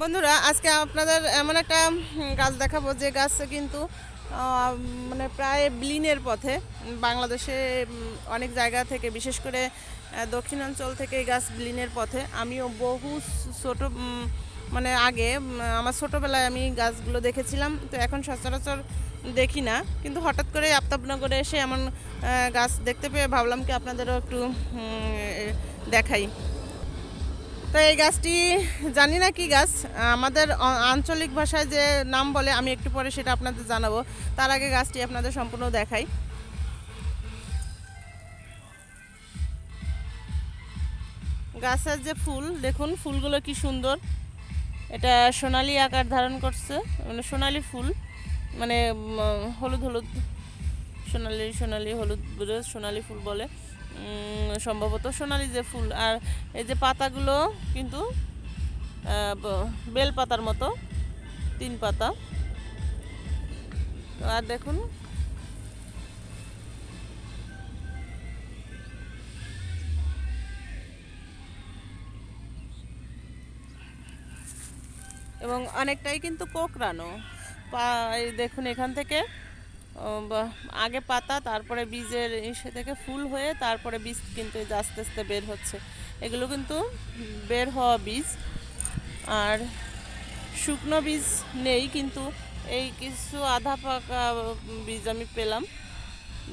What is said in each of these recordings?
বন্ধুরা, আজকে আপনাদের এমন একটা গাছ দেখাবো। যে গাছ কিন্তু মানে প্রায় ব্লিনের পথে। বাংলাদেশে অনেক জায়গা থেকে, বিশেষ করে দক্ষিণাঞ্চল থেকে এই গাছ ব্লিনের পথে। আমিও বহু ছোট মানে আগে আমার ছোটোবেলায় আমি গাছগুলো দেখেছিলাম। তো এখন সচরাচর দেখি না। কিন্তু হঠাৎ করে আফতাবনগরে এসে এমন গাছ দেখতে পেয়ে ভাবলাম কি আপনাদেরও একটু দেখাই। তো এই গাছটি জানি না কি গাছ, আমাদের আঞ্চলিক ভাষায় যে নাম বলে আমি একটু পরে সেটা আপনাদের জানাব। তার আগে গাছটি আপনাদের সম্পূর্ণ দেখাই। গাছের যে ফুল, দেখুন ফুলগুলো কি সুন্দর। এটা সোনালি আকার ধারণ করছে মানে সোনালি ফুল মানে হলুদ হলুদ, সোনালি সোনালি হলুদ সোনালি ফুল বলে। সম্ভবত সোনালি যে ফুল, আর এই যে পাতাগুলো কিন্তু বেল পাতার মতো, তিন পাতা। আর দেখুন, এবং অনেকটাই কিন্তু কোকড়ানো। দেখুন এখান থেকে আগে পাতা, তারপরে বীজের ইসে থেকে ফুল হয়ে তারপরে বীজ কিন্তু আস্তে আস্তে বের হচ্ছে। এগুলো কিন্তু বের হওয়া বীজ। আর শুকনো বীজ নেই, কিন্তু এই কিছু আধা পাকা বীজ আমি পেলাম।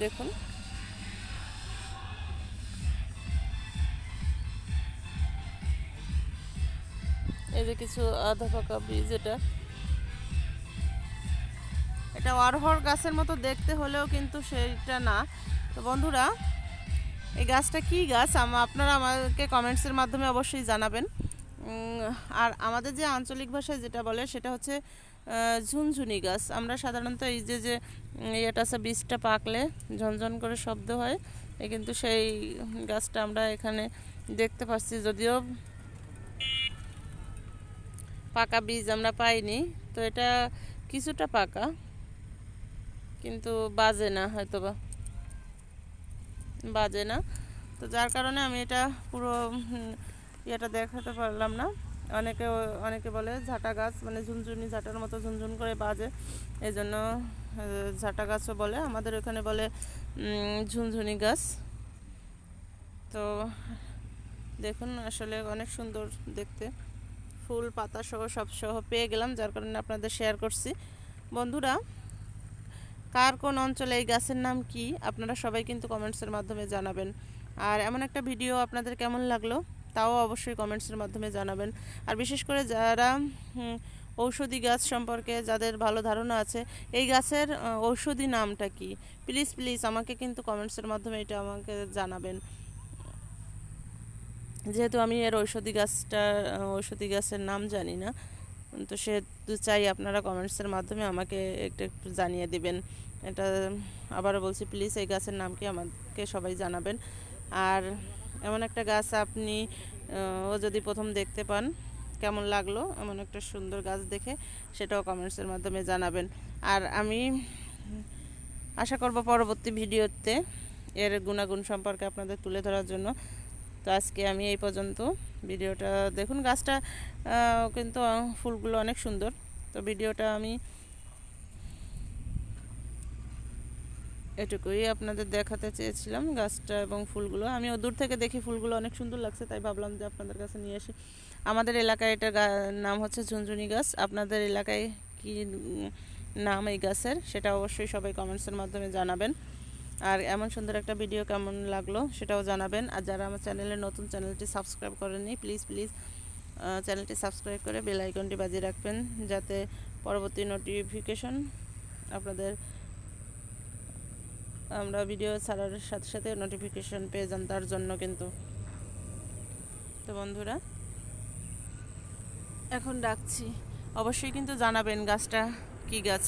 দেখুন। এই যে কিছু আধা পাকা বীজ, এটা এটা অরহর গাছের মতো দেখতে হলেও কিন্তু সেইটা না। তো বন্ধুরা, এই গাছটা কি গাছ? আপনারা আমাকে কমেন্টসের মাধ্যমে অবশ্যই জানাবেন। আর আমাদের যে আঞ্চলিক ভাষায় যেটা বলে, সেটা হচ্ছে ঝুনঝুনি গাছ। আমরা সাধারণত এই যে যে ইয়েটা আছে, বীজটা পাকলে ঝনঝন করে শব্দ হয় কিন্তু সেই গাছটা আমরা এখানে দেখতে পাচ্ছি। যদিও পাকা বীজ আমরা পাইনি, তো এটা কিছুটা পাকা। কিন্তু বাজে না হয়তো বা বাজে না। তো যার কারণে আমি এটা পুরো ইয়েটা দেখাতে পারলাম না। অনেকে অনেকে বলে ঝাঁটা গাছ মানে ঝুনঝুনি ঝাঁটার মতো ঝুনঝুন করে বাজে। এই জন্য ঝাঁটা গাছও বলে। আমাদের ওখানে বলে ঝুনঝুনি গাছ। তো দেখুন, আসলে অনেক সুন্দর দেখতে। ফুল, পাতা সহ সব সহ পেয়ে গেলাম, যার কারণে আপনাদের শেয়ার করছি। বন্ধুরা কার কোন অঞ্চলে এই গাছের নাম কি, আপনারা সবাই কিন্তু কমেন্টসের মাধ্যমে জানাবেন। আর এমন একটা ভিডিও আপনাদের কেমন লাগল, তাও অবশ্যই কমেন্টসের মাধ্যমে জানাবেন। আর বিশেষ করে যারা ঔষধি গাছ সম্পর্কে যাদের ভালো ধারণা আছে, এই গাছের ঔষধি নামটা কি, প্লিজ প্লিজ আমাকে কিন্তু কমেন্টসের মাধ্যমে এটা আমাকে জানাবেন। যেহেতু আমি এর ঔষধি গাছটা, ঔষধি গাছের নাম জানি না তো সেহেতু চাই আপনারা কমেন্টসের মাধ্যমে আমাকে একটু একটু জানিয়ে দিবেন। এটা আবারও বলছি প্লিজ এই গাছের নাম কি আমাকে সবাই জানাবেন। আর এমন একটা গাছ আপনি ও যদি প্রথম দেখতে পান, কেমন লাগল? এমন একটা সুন্দর গাছ দেখে সেটাও কমেন্টসের মাধ্যমে জানাবেন। আর আমি আশা করব পরবর্তী ভিডিওতে এর গুণাগুণ সম্পর্কে আপনাদের তুলে ধরার জন্য। তো আজকে আমি এই পর্যন্ত। ভিডিওটা দেখুন, গাছটা কিন্তু ফুলগুলো অনেক সুন্দর। তো ভিডিওটা আমি এটুকুই আপনাদের দেখাতে চেয়েছিলাম গাছটা এবং ফুলগুলো। আমি দূর থেকে দেখি ফুলগুলো অনেক সুন্দর লাগছে, তাই ভাবলাম যে আপনাদের কাছে নিয়ে আসি। আমাদের এলাকায় এটার নাম হচ্ছে ঝুনঝুনি গাছ। আপনাদের এলাকায় কি নাম এই গাছের, সেটা অবশ্যই সবাই কমেন্টসের মাধ্যমে জানাবেন। আর এমন সুন্দর একটা ভিডিও কেমন লাগল সেটাও জানাবেন। আর যারা আমার চ্যানেলে নতুন চ্যানেলটি সাবস্ক্রাইব করেননি প্লিজ প্লিজ চ্যানেলটি সাবস্ক্রাইব করে বেল আইকনটি বাজিয়ে রাখবেন যাতে পরবর্তী নোটিফিকেশন আপনাদের, আমরা ভিডিও ছাড়ার সাথে সাথে নোটিফিকেশন পেয়ে যান তার জন্য কিন্তু। তো বন্ধুরা, এখন রাখছি। অবশ্যই কিন্তু জানাবেন গাছটা কি গাছ।